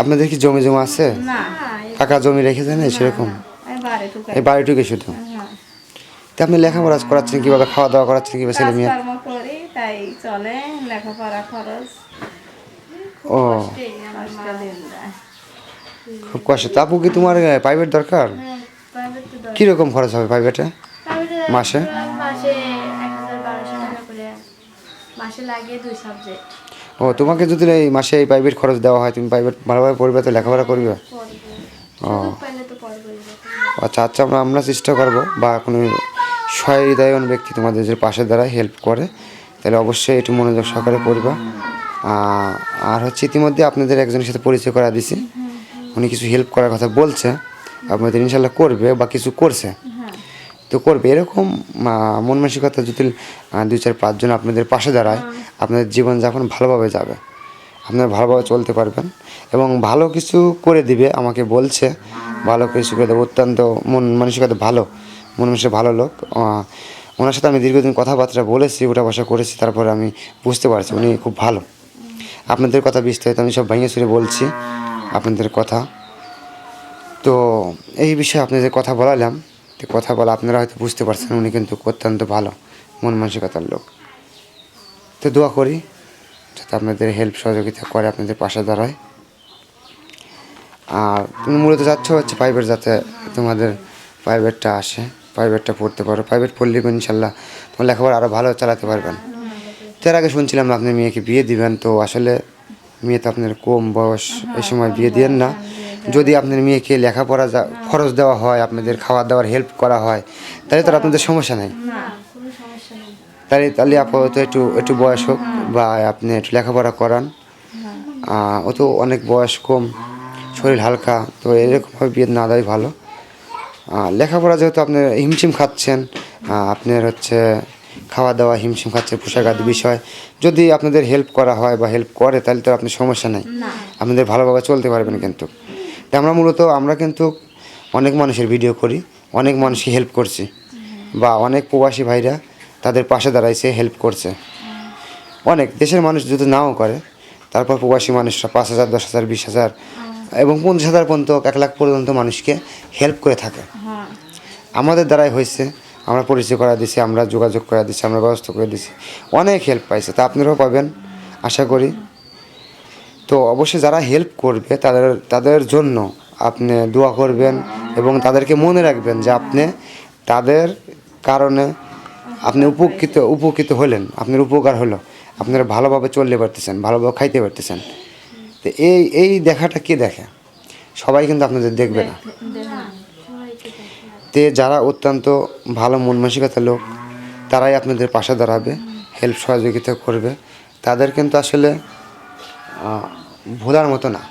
আপনাদের কি জমি জমা আছে? টাকা জমি রেখে রেখেছেন সেরকম? এই বাড়িটুকু শুধু? হ্যাঁ তা আপনি লেখাপড়া করাচ্ছেন কীভাবে? খাওয়া দাওয়া করাচ্ছেন কীভাবে ছেলে মেয়ে? তাই চলে। লেখাপড়া খরচ। ও। দিন খুব কষ্ট। তা আপু কি তোমার প্রাইভেট দরকার? কীরকম খরচ হবে প্রাইভেটে মাসে? মাসে এক হাজার বারোশো টাকা করে। মাসে লাগে দুই সাবজেক্ট ও তোমাকে যদি এই মাসে এই প্রাইভেট খরচ দেওয়া হয় তুমি প্রাইভেট ভালোভাবে পড়বে তো লেখাপড়া করবে? ও। আচ্ছা আচ্ছা আমরা আমরা চেষ্টা করব বা কোনো সহৃদয়ন ব্যক্তি তোমাদের যে পাশে দ্বারা হেল্প করে তাহলে অবশ্যই একটু মনোযোগ সহকারে পড়বা। আর হচ্ছে ইতিমধ্যে আপনাদের একজনের সাথে পরিচয় করা দিছি। উনি কিছু হেল্প করার কথা বলছে আপনাদের ইনশাল্লাহ করবে বা কিছু করছে। তো করবে এরকম মন মানসিকতা যদি দুই চার পাঁচজন আপনাদের পাশে দাঁড়ায়। আপনাদের জীবনযাপন ভালোভাবে যাবে। আপনারা ভালোভাবে চলতে পারবেন এবং ভালো কিছু করে দিবে, আমাকে বলছে, ভালো কিছু করে দেবে, অত্যন্ত মন মানসিকতা ভালো, মন মানসিক ভালো লোক। ওনার সাথে আমি দীর্ঘদিন কথাবার্তা বলেছি, ওটা বসা করেছি, তারপরে আমি বুঝতে পারছি উনি খুব ভালো। আপনাদের কথা বিস্তারিত আমি সব ভেঙে সুরে বলছি আপনাদের কথা। তো এই বিষয়ে আপনাদের কথা বলালাম কথা বলা আপনারা হয়তো বুঝতে পারছেন, উনি কিন্তু অত্যন্ত ভালো, মন মানসিকতার লোক। তো দোয়া করি, যাতে আপনাদের হেল্প সহযোগিতা করে আপনাদের পাশে দাঁড়ায়। আর তুমি মূলত যাচ্ছ হচ্ছে প্রাইভেট যাতে তোমাদের প্রাইভেটটা আসে প্রাইভেটটা পড়তে পারো। প্রাইভেট পড়লে ইনশাল্লাহ তোমার লেখাপড়া আরও ভালো চালাতে পারবেন। তো আগে শুনছিলাম আপনি মেয়েকে বিয়ে দিবেন, তো আসলে মেয়ে তো আপনার কম বয়স, এই সময় বিয়ে দিয়েন না। যদি আপনার মেয়েকে লেখাপড়া খরচ দেওয়া হয়, আপনাদের খাওয়া দাওয়ার হেল্প করা হয়, তাহলে তো আপনাদের সমস্যা নেই না কোনো সমস্যা নেই তাহলে তাহলে আপাতত একটু একটু বয়স হোক বা আপনি একটু লেখাপড়া করান। আহ, ও তো অনেক বয়স কম শরীর হালকা তো এরকমভাবে বিয়ে না দেওয়াই ভালো। লেখাপড়া যেহেতু আপনি হিমশিম খাচ্ছেন আপনার হচ্ছে খাওয়া দাওয়া হিমশিম খাচ্ছেন পোশাক আদি বিষয়। যদি আপনাদের হেল্প করা হয় বা হেল্প করে তাহলে তো আপনার সমস্যা নেই। আপনাদের ভালোভাবে চলতে পারবেন কিন্তু। তা আমরা মূলত আমরা কিন্তু অনেক মানুষের ভিডিও করি অনেক মানুষকে হেল্প করছি। বা অনেক প্রবাসী ভাইরা তাদের পাশে দাঁড়াইছে হেল্প করছে। অনেক দেশের মানুষ যদি নাও করে তারপর প্রবাসী মানুষরা পাঁচ হাজার দশ হাজার বিশ হাজার এবং পঞ্চাশ হাজার পর্যন্ত এক লাখ পর্যন্ত মানুষকে হেল্প করে থাকে। হ্যাঁ। আমাদের দ্বারাই হয়েছে আমরা পরিচয় করা দিছি আমরা যোগাযোগ করা দিছি আমরা ব্যবস্থা করে দিছি অনেক হেল্প পাইছে তা আপনারাও পাবেন আশা করি। তো অবশ্যই যারা হেল্প করবে তাদের তাদের জন্য আপনি দোয়া করবেন এবং তাদেরকে মনে রাখবেন যে আপনি তাদের কারণে আপনি উপকৃত উপকৃত হলেন, আপনার উপকার হলো। আপনারা ভালোভাবে চলতে পারতেছেন, ভালোভাবে খাইতে পারতেছেন। তো এই এই দেখাটা কে দেখে? সবাই কিন্তু আপনাদের দেখবে না। তে যারা অত্যন্ত ভালো মন মানসিকতার লোক, তারাই আপনাদের পাশে দাঁড়াবে হেল্প সহযোগিতা করবে। তাদের কিন্তু আসলে ভোলার মতো না।